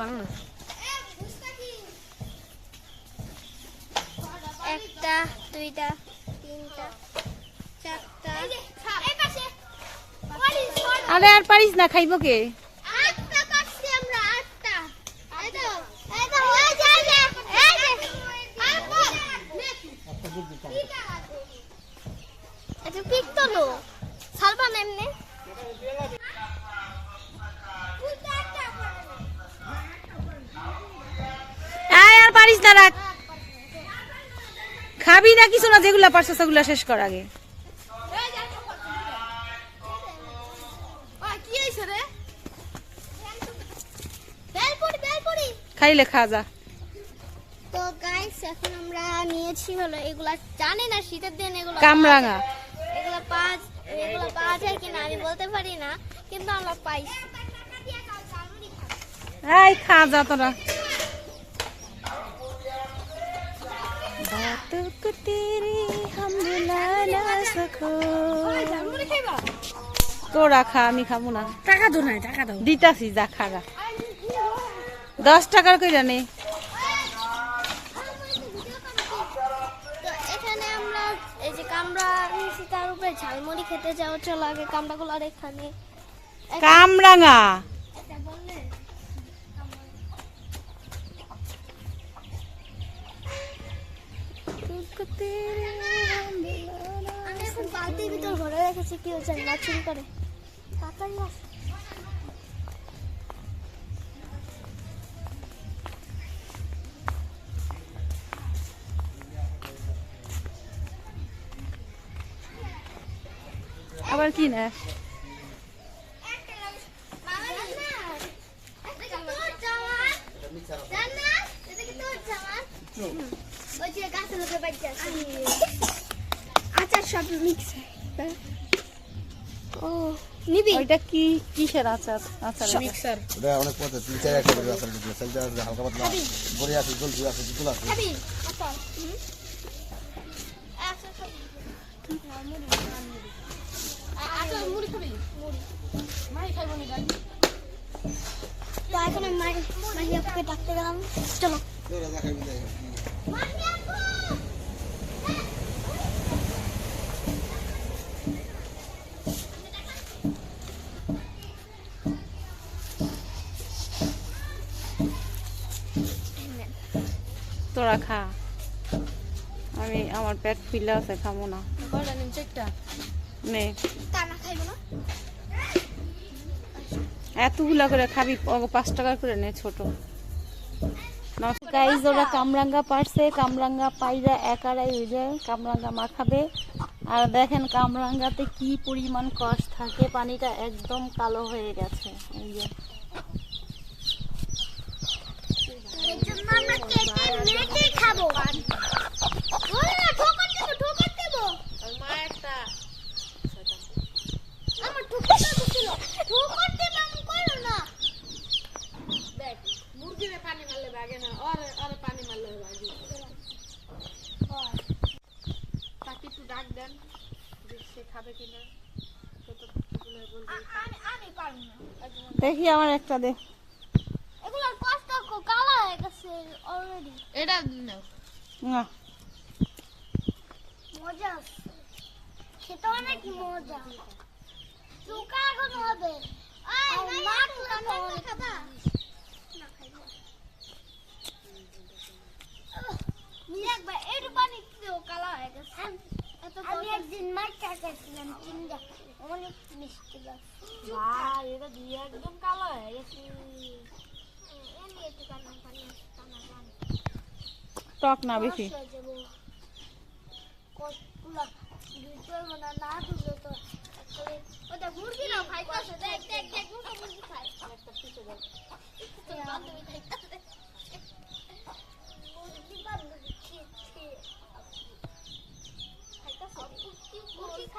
ভালো না একটা দুইটা তিনটা চারটা। আরে আর পারিস না খাইব কে? আটটা এই তো এই তো হয়ে যায় যে এই যে। আচ্ছা পিক তো লো এমনি? না রাখ খাবি না কিছু না যেগুলা পারছ সেগুলা শেষ কর আগে। খাইলে খা যা। তো গাইস এখন আমরা নিয়েছি হলো এগুলা জানি না শীতের দিন এগুলো কামরাঙা। এগুলো পাঁচ এগুলো পাওয়া যায় কিনা আমি বলতে পারি না কিন্তু আমরা পাইছি। এই খা যা তোরা। बातों को तेरी हम भुला ना सको তোরা খা আমি খাবো না টাকা তো নাই টাকা দাও দিতাছি যা খারা দশ টাকার কইরা নে তো এখানে আমরা এই যে কামড়া নিয়েছি তার উপরে ঝালমুড়ি খেতে যাও চলো আগে কামড়াগুলো আর এখানে কামরাঙা এটা বললে আমি এখন বালতির ভিতর ভরে রেখেছি কি হচ্ছে না চুরি করে। তাড়াতাড়ি আস। আবার কি না? আচার সব মিক্স ও নিবি? ওইটা কি কিসের আচার? আচার মিক্সার এটা অনেক পথে তিন চার একটা করে আছে দিলে চালটা আছে হালকা পাতলা বড়ি আছে জল আছে জল আছে। খাবি? আচার আচার মুড়ি, আচার খাবি? মুড়ি মাই খাইবো নি গাই তো এখন আমি মাই মাহিয়াকে ডাকতে গেলাম। চলো। দেখ তোরা খা। আমি আমার পেট ফুলে আছে খাব না। না। এতগুলা করে খাবি পাঁচ টাকা করে নে ছোট। গাইজ ওরা কামরাঙ্গা পারছে, কামরাঙ্গা পাইরা একারাই হয়ে যায়, কামরাঙ্গা মাখাবে। আর দেখেন কামরাঙ্গাতে কি পরিমাণ কষ থাকে, পানিটা একদম কালো হয়ে গেছে। এই যে এর জন্য আমরা কেটে মেটে খাব ওরে না ঠোকর দেবো ঠোকর দেবো মা একটা আমার ঠোকর দেবো ছিল ঠোকর দেবো আমি করো না দেখ মুরগিরে পানি মারলে বাগে না ওরে ওরে পানি মারলে বাগে তাকে একটু ডাক দেন যে সে খাবে কিনা? দেখি আমার একটা দে। এগুলোর কষ্ট কো- কালা হয়ে গেছে অলরেডি এটা নাও। না। মজা আছে। খেতে অনেক মজা। চুকা এখন হবে। একবার একটু পানি দিও কালা হয়ে গেছে। আমি একদিন মাইকা গেছিলাম চিন্তা অনেক মিষ্টি ভাই এটা দিয়ে একদম কালো হয়ে গেছে টক না বেশি বসে যাব। কতগুলা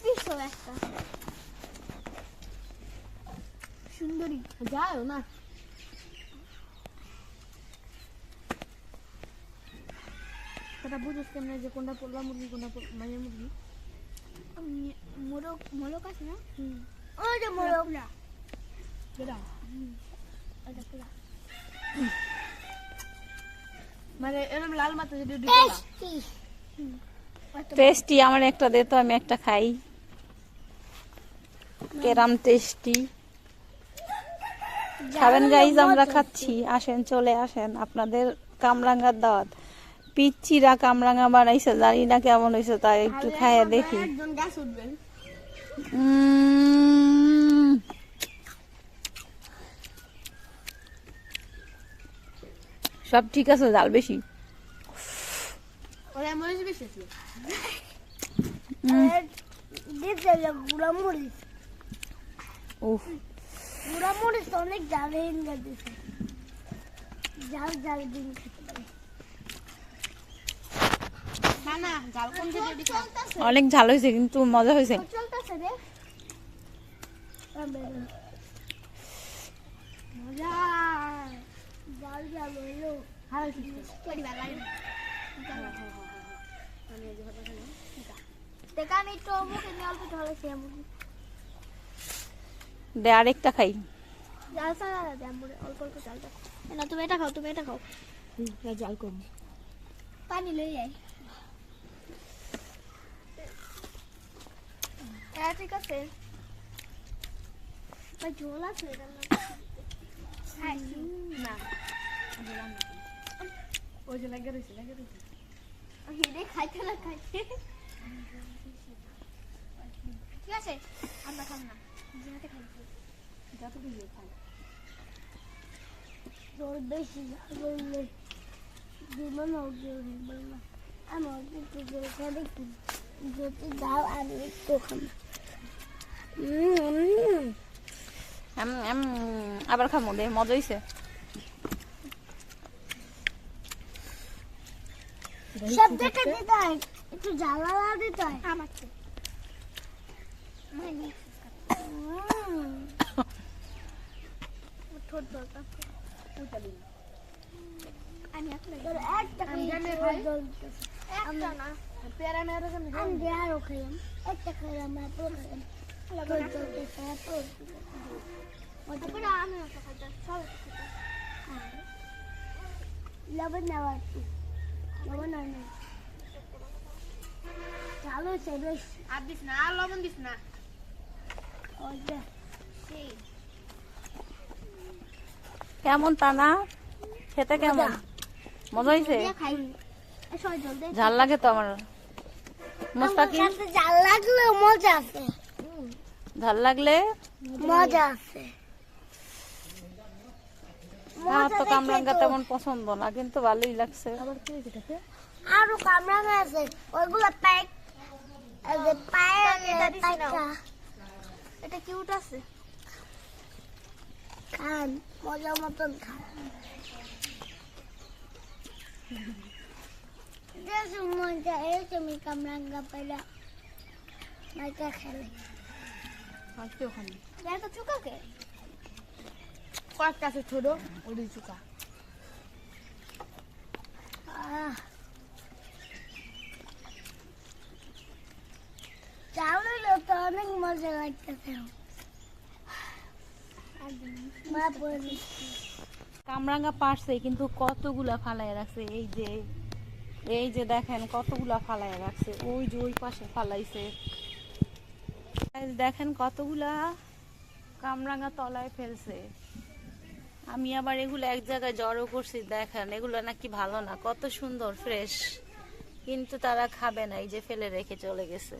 পিছও একটা সুন্দরী যাও না সেটা বুঝিস কেমন যে কোনটা পোলা মুরগি কোনটা মাঝে মুরগি মোরগ মোরগ আছে না ওই যে মোরগ যেটা ওটা পুরা মানে এরকম লাল মাথা যদি টেস্টি আমার একটা দে তো আমি একটা খাই। কেরাম টেস্টি। খাবেন গাইজ আমরা খাচ্ছি। আসেন চলে আসেন। আপনাদের কামরাঙ্গার দাওয়াত। পিচ্চিরা কামরাঙ্গা বানাইছে জানি না কেমন হয়েছে তাই একটু খাইয়ে দেখি। সব ঠিক আছে জাল বেশি। মরিচ বেশি অনেক জালে দিছে জাল জাল দিন অনেক ঝাল হয়েছে কিন্তু মজা হয়েছে। চলতেছে রে। মজা জাল জাল হইল ভালো করি ভালো লাগে দেখা আমি তো মুখে নিয়ে অল্প ধরেছি এমন দে আরেকটা খাই। জাল সারা দে আমার অল্প অল্প জাল দাও না তুমি এটা খাও তুমি এটা খাও। জাল কম। পানি লই যাই হ্যাঁ ঠিক আছে। আছে না। হ্যাঁ ওই যে লাগে রয়েছে লাগে রয়েছে খাইতে না খাইতে। ঠিক আছে আমরা খাম না। জিনাতে খাই। যত দিয়ে খাই। জোর বেশি বললে জীবন না আমি অল্প একটু যদি দাও একটু আবার খাব দে মজা হয়েছে সব দেখে দিতে একটু জ্বালা দিতে হয় আমি একটা না। পেয়ারা মেয়ারা আমি একটা তারপরে আমি লবণ নেওয়া লবণ আর নেই চালু বেশ আর দিস না আর লবণ দিস না। ওই যে। সেই। কেমন তা না খেতে কেমন? মজা হয়েছে? ঝাল লাগে তো আমার। মোস্তাকি কাছে লাগলে মজা আছে। ঝাল লাগলে? মজা আছে। আমার তো কামরাঙ্গা তেমন পছন্দ না কিন্তু ভালোই লাগছে। আরও কামরাঙা আছে ওইগুলো প্যাক এই যে পায়ের পাইকা এটা কিউট আছে। খান মজা মতন খান। কয়েকটা আছে ছোট ওটি চুকা চাউল তো অনেক লাগতেছে মা বলি কামরাঙ্গা পারছে, কিন্তু কতগুলা ফালায় রাখছে? এই যে এই যে দেখেন কতগুলা ফালায় রাখছে। ওই যে ওই পাশে ফালাইছে। দেখেন কতগুলা কামরাঙ্গা তলায় ফেলছে। আমি আবার এগুলো এক জায়গায় জড়ো করছি, দেখেন। এগুলো নাকি ভালো না, কত সুন্দর, ফ্রেশ। কিন্তু তারা খাবে না, এই যে ফেলে রেখে চলে গেছে।